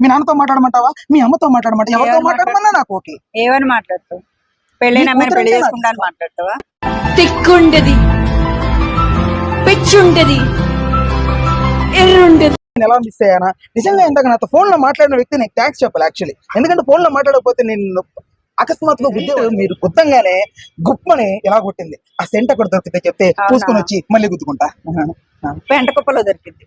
మీ నాన్నతో మాట్లాడమంటావా? మీ అమ్మతో మాట్లాడమంటా ఎవరితో ఎవరు మాట్లాడమన్నా నాకు ఓకే. ఏమని మాట్లాడతావు? పెళ్ళైన నీ అమ్మాయిని పెళ్ళి చేసుకుంటాను మాట్లాడతావా? తిక్కుంటది పిచ్చుంటది ఎర్రుంటది నేను ఎలా మిస్ అయ్యానా? నిజంగా ఇందాక నాతో ఫోన్లో మాట్లాడిన వ్యక్తి నీకు థ్యాంక్స్ చెప్పాలి యాక్చువల్లీ ఎందుకంటే ఫోన్లో మాట్లాడకపోతే నేను అకస్మాత్తుగా గుద్దే మీరు గుద్దంగానే గుప్పని ఎలా కొట్టింది. ఆ సెంట్ అక్కడ దొరికితే చెప్తే? పూసుకొని వచ్చి మళ్ళీ గుద్దుకుంటా. పెంట కుప్పలో దొరికింది.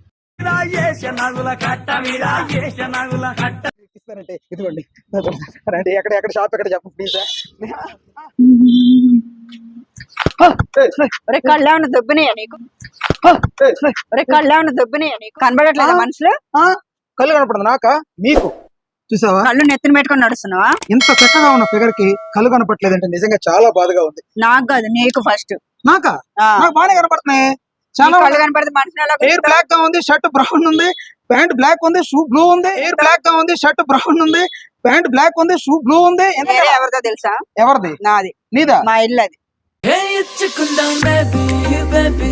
ఇస్తానంటే ఇదిగోండి. రండి ఎక్కడ ఎక్కడ షాప్ ఎక్కడ చెప్పండి ప్లీజ్ ఒరే కళ్ళేమన్నా దొబ్బినాయా నీకు? ఒరే కళ్ళేమన్నా దొబ్బినాయా నీకు? కనబడట్లేదా ఆ? మనుషులు? కళ్ళు కనపడదు నాక? మీకు? చూసావా? కళ్ళు నెత్తిన పెట్టుకొని నడుస్తున్నావా? ఇంత చక్కగా ఉన్న ఫిగర్కి కళ్ళు కనపట్లేదంటే నిజంగా చాలా బాధగా ఉంది. నాకు కాదు నీకు ఫస్ట్ నాకా? నాకు బాగానే కనపడుతున్నాయి. చాలా కళ్ళు కనపడితే మనుషులు ఎయిర్ బ్లాక్గా ఉంది షర్ట్ బ్రౌన్ ఉంది ప్యాంట్ బ్లాక్ ఉంది షూ బ్లూ ఉంది ఎయిర్ బ్లాక్గా ఉంది షర్ట్ బ్రౌన్ ఉంది ప్యాంట్ బ్లాక్ ఉంది షూ బ్లూ ఉంది? ఎవరిదో తెలుసా? ఎవరిది? నాది. నీదా? మా ఇల్లు అది. Hey, ఇచ్చుకుందాం baby, baby,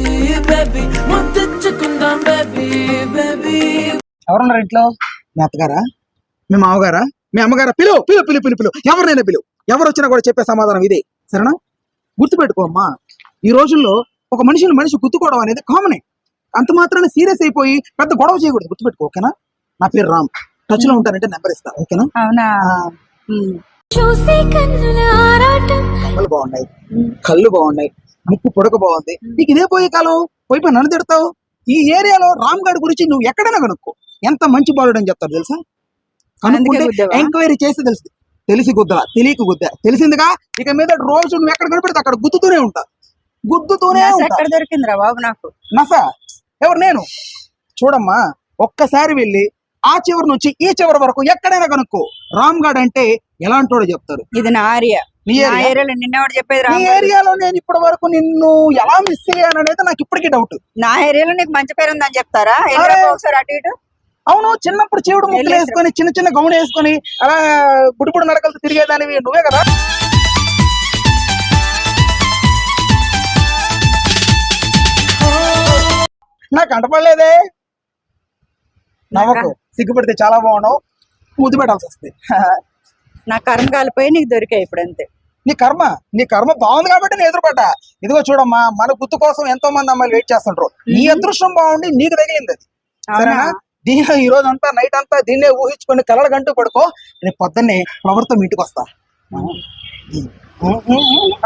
baby, ముద్దిచ్చుకుందాం baby, baby. ఎవరున్నారు ఇంట్లో? మీ అత్తగారా? మీ మామగారా? మీ అమ్మగారా? పిలువు పిలువు పిలువు పిలువు పిలువు. ఎవరినైనా పిలువు. ఎవరు వచ్చినా కూడా చెప్పే సమాధానం ఇదే. సరేనా? గుర్తుపెట్టుకో అమ్మా. ఈ రోజుల్లో ఒక మనిషిని మనిషి గుర్తుకోవడం అనేది కామనే అంత మాత్రాన సీరియస్ అయిపోయి పెద్ద గొడవ చేయకూడదు. గుర్తుపెట్టుకో ఓకేనా? నా పేరు రామ్. టచ్లో ఉంటానంటే నెంబర్ ఇస్తా ఓకేనా? కళ్ళు బాగున్నాయి. కళ్ళు బాగున్నాయి. ముక్కు పొడక బాగుంది. నీకు ఇదే పోయే కాలం? పోయిపోయి నన్ను తిడతావు? ఈ ఏరియాలో రామ్ గడ్ గురించి నువ్వు ఎక్కడైనా కనుక్కో. ఎంత మంచి బాలుడు అని చెప్తారు తెలుసా? కనుక్కుంటే? ఎంక్వైరీ చేస్తే తెలుస్తుంది తెలిసి గుద్దా తెలియక గుద్దా. తెలిసిందిగా ఇక మీద రోజు నువ్వు ఎక్కడ కనపడితే అక్కడ గుద్దుతూనే ఉంటా. గుద్దుతూనే ఎక్కడ దొరికిందిరా బాబు నాకు? నస? ఎవరు? నేను. చూడమ్మా ఒక్కసారి వెళ్ళి ఆ చివరి నుంచి ఈ చివరి వరకు ఎక్కడైనా కనుక్కో. రామ్ అంటే ఎలాంటోడో చెప్తారు ఇది నా ఏరియా. నీ ఏరియాలో నిన్నవాడు చెప్పేది నీ రాంగ్ ఏరియాలో నేను ఇప్పటి వరకు నిన్ను ఎలా మిస్ అయ్యాను అనేది నాకు ఇప్పటికీ డౌట్ నా ఏరియాలో నీకు మంచి పేరు ఉందని చెప్తారా? ఒకసారి అటు ఇటు. అవును చిన్నప్పుడు చెవుడు ముక్కలు వేసుకొని చిన్న చిన్న గౌన్ వేసుకొని అలా బుడిబుడి నడకలతో తిరిగేదానివి నువ్వే కదా? నాకు అంటపడలేదే. నవ్వకు. సిగ్గుపడితే చాలా బాగున్నావు ముద్దు పెట్టాల్సి వస్తుంది. నా కర్మ కాలిపోయి నీకు దొరికాయి ఇప్పుడు అంతే. నీ కర్మ? నీ కర్మ బాగుంది కాబట్టి నేను ఎదురుపడ్డా. ఇదిగో చూడమ్మా మన గుర్తు కోసం ఎంతో మంది అమ్మాయిలు వెయిట్ చేస్తుంటారు నీ అదృష్టం బాగుండి నీకు తగిలింది అది. సరేనా? దీని ఈ రోజు అంతా నైట్ అంతా దీన్నే ఊహించుకొని కలలు గంటూ పడుకో రేపు పొద్దున్నే ఫ్లవర్తో మీ ఇంటికి వస్తా.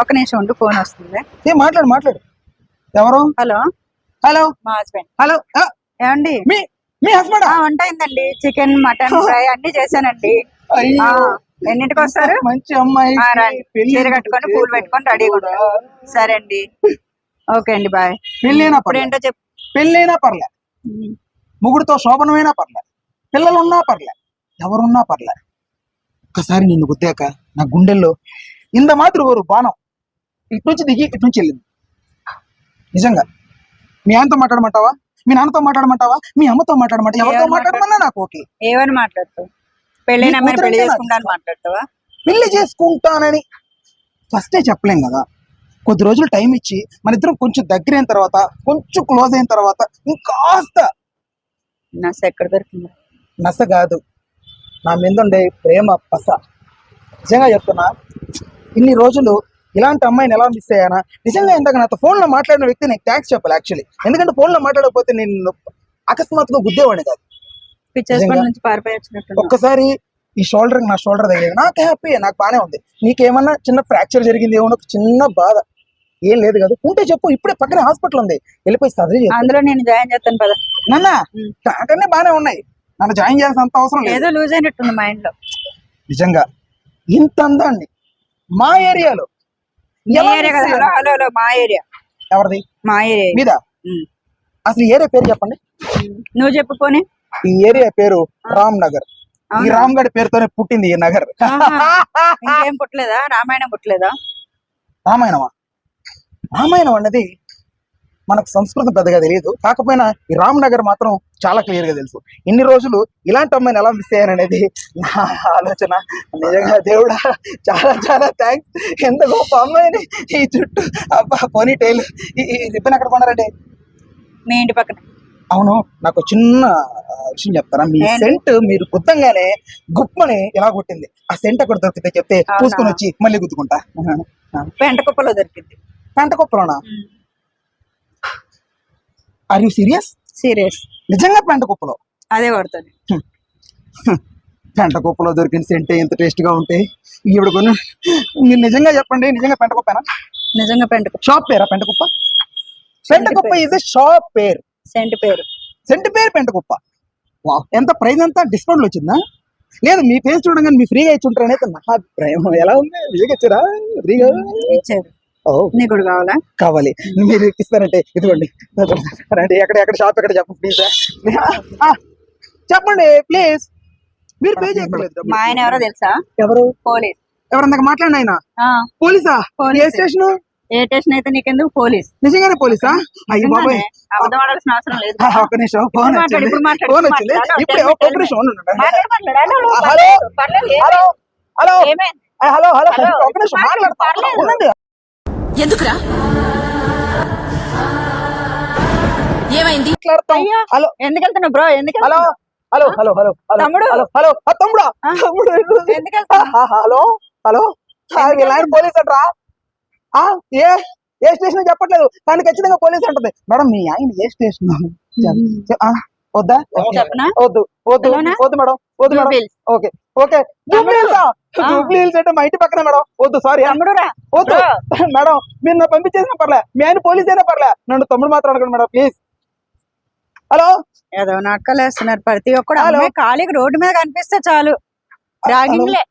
ఒక నిమిషం ఉండు ఫోన్ వస్తుంది. ఏ మాట్లాడు మాట్లాడు. ఎవరు? హలో. హలో. మా హస్బెండ్ హలో. ఏమండి? మీ మీ హస్బెండ్ వంట అయిందండి చికెన్ మటన్ ఫ్రై అన్ని చేశానండి. ఎన్నింటికి వస్తారు? మంచి అమ్మాయి. రండి. చీర కట్టుకొని పూలు పెట్టుకొని రెడీగా ఉంటారు. సరే అండి. ఓకే అండి బాయ్. పెళ్ళైనా ఇప్పుడు ఏంటో చెప్ పెళ్ళైనా పర్లే. ముగ్గురితో శోభనమైనా పర్లే. పిల్లలున్నా పర్లే. ఎవరున్నా పర్లే. ఒక్కసారి నిన్ను గుద్దాక నా గుండెల్లో ఇంత మాత్రం ఓరు బాణం ఇటు నుంచి దిగి ఇటు నుంచి వెళ్ళింది. నిజంగా. మీ ఆయనతో మాట్లాడమంటావా? మీ నాన్నతో మాట్లాడమంటావా? మీ అమ్మతో మాట్లాడమంటావా? ఎవరితో ఎవరు మాట్లాడమన్నా నాకు ఓకే. ఏమని మాట్లాడతావు? పెళ్ళైన పెళ్ళి చేసుకుంటాను మాట్లాడతావా? పెళ్ళి చేసుకుంటానని ఫస్టే చెప్పలేం కదా. కొద్ది రోజులు టైం ఇచ్చి మన ఇద్దరం కొంచెం దగ్గర అయిన తర్వాత కొంచెం క్లోజ్ అయిన తర్వాత ఇంకాస్త నా ఎక్కడ దొరికింది? నస కాదు. నా మీద ఉండే ప్రేమ పస. నిజంగా చెప్తున్నా ఇన్ని రోజులు ఇలాంటి అమ్మాయిని ఎలా మిస్ అయ్యానా? నిజంగా ఇందాక నాతో ఫోన్లో మాట్లాడిన వ్యక్తి నీకు థ్యాంక్స్ చెప్పాలి యాక్చువల్లీ ఎందుకంటే ఫోన్లో మాట్లాడకపోతే నేను అకస్మాత్తుగా గుద్దేవాడిని కాదు. ఒక్కసారి ఈ షోల్డర్ నా షోల్డర్ తగిలేదు నాకు హ్యాపీ నాకు బానే ఉంది. నీకేమన్నా చిన్న ఫ్రాక్చర్ జరిగింది ఒక చిన్న బాధ. ఏం లేదు కదా. ఉంటే చెప్పు ఇప్పుడే పక్కన హాస్పిటల్ ఉంది. వెళ్ళిపోయి సర్జరీ. అందులో నేను జాయిన్ చేస్తాను పద. నాన్న ఉం. నాకన్నీ బానే ఉన్నాయి. నన్ను జాయిన్ చేయాల్సిన అంత అవసరం లేదు. ఏదో లూజ్ అయినట్టుంది మైండ్లో. నిజంగా. ఇంత అందాన్ని. మా ఏరియాలో. మీ కదా. హలో మా ఏరియా. ఎవరిది? మా ఏరియా. మీద. అసలు ఈ ఏరియా పేరు చెప్పండి. నువ్వు చెప్పు పోనీ. ఈ ఏరియా పేరు రామ్ నగర్ ఈ? రామ్ గడి పేరుతోనే పుట్టింది ఈ నగర్. ఇంకేం పుట్టలేదా? రామాయణం పుట్టలేదా? రామాయణమా? రామాయణం అన్నది మనకు సంస్కృతం పెద్దగా తెలియదు. కాకపోయినా ఈ రామ్ నగర్ మాత్రం చాలా క్లియర్గా తెలుసు. ఇన్ని రోజులు ఇలాంటి అమ్మాయిని ఎలా మిస్ అయ్యాననేది నా ఆలోచన. నిజంగా దేవుడా చాలా చాలా థ్యాంక్స్ ఎంత గొప్ప అమ్మాయిని ఈ చుట్టూ. అబ్బా పోనీ టైల్. ఈ రిబ్బన్ ఎక్కడ కొన్నారండి? మీ ఇంటి పక్కన. అవును నాకు చిన్న విషయం చెప్తారా? మీ? సెంట్ మీరు గుద్దంగానే గుప్పని ఎలా కొట్టింది? ఆ సెంట్ అక్కడ దొరికితే చెప్తే? పూసుకొని వచ్చి మళ్ళీ గుద్దుకుంటా. పెంట కుప్పలో దొరికింది. పెంట కుప్పలోనా ఆర్ యూ సీరియస్ సీరియస్. నిజంగా పెంట కుప్పలో అదే పడుతుంది పెంట కుప్పలో దొరికిన సెంట్ ఎంత టేస్ట్గా ఉంటే ఇప్పుడు కొన్ని మీరు నిజంగా చెప్పండి నిజంగా పెంట కుప్పేనా నిజంగా పెంట కుప్ప షాప్ పేరా పెంట కుప్ప పెంట కుప్ప ఇస్ షాప్ పేరు. సెంట్ పేరు. సెంట్ పేరు పెంట కుప్ప వావ్ ఎంత ప్రైస్ అంతా డిస్కౌంట్ వచ్చిందా? లేదు మీ ఫేస్ చూడగానే మీ ఫ్రీగా ఇచ్చి ఉంటారని అయితే నా అభిప్రాయం. ఎలా ఉంది? ఫ్రీగా ఇచ్చారా? ఫ్రీగా? ఇచ్చారు. నీకు కూడా కావాలా? కావాలి. మీరు ఇస్తారంటే ఇదిగోండి. రండి ఎక్కడ ఎక్కడ షాప్ ఎక్కడ చెప్పండి ప్లీజ్ చెప్పండి ప్లీజ్ మీరు పే చేయట్లేదు మా ఆయన ఎవరో తెలుసా? ఎవరు? పోలీస్. ఎవరన్నా మాట్లాడిన ఆయన? పోలీసా. ఏ స్టేషన్? ఏ స్టేషన్ అయితే నీకెందుకు? పోలీస్. నిజంగానే పోలీసా? అయ్యి బాబాయ్. అబద్ధం ఆడాల్సిన అవసరం లేదు. ఒక్క నిమిషం ఫోన్ ఫోన్ వచ్చింది. ఇప్పుడే ఒక్క. నిమిషం. Hello, hello. హలో. హలో. ఒక్క నిమిషం మాట్లాడు, ఎందుకురా? ఏమైంది? అయ్యో. హలో. ఎందుకు వెళ్తున్నావు బ్రో? ఎందుకు హలో. వెళ్తున్నావు? Hello hello hello hello. తమ్ముడు. Hello hello. ఆ, తమ్ముడా. ఎందుకు వెళ్తున్నావు? ఆ, హలో. హలో. ఆ, ఆయన పోలీస్ అంటరా? ఆ, ఏ ఏ స్టేషన్ చెప్పట్లేదు. కానీ ఖచ్చితంగా పోలీస్ అంటది. మేడం మీ ఆయన ఏ స్టేషన్? వద్దు? వద్దు. హలోనా? వద్దు మేడం. వద్దు madam. Jubilee Hills. Okay. Okay. Jubilee hilsa ఆ. జూబ్లీ హిల్స్ అంటే మా ఇంటి పక్కన మేడం. వద్దు సారీ. వద్దు. మేడం మీరు నన్ను పంపించేసినా పర్లే. మీ ఆయన పోలీస్ అయినా పర్లే. నన్ను తమ్ముడు మాత్రం అనకండి మేడం ప్లీజ్. హలో? ఏదో నాటకాలు వేస్తున్నారు ప్రతి ఒక్కడు ఖాళీగా రోడ్డు మీద కనిపిస్తే చాలు. రాగింగ్లే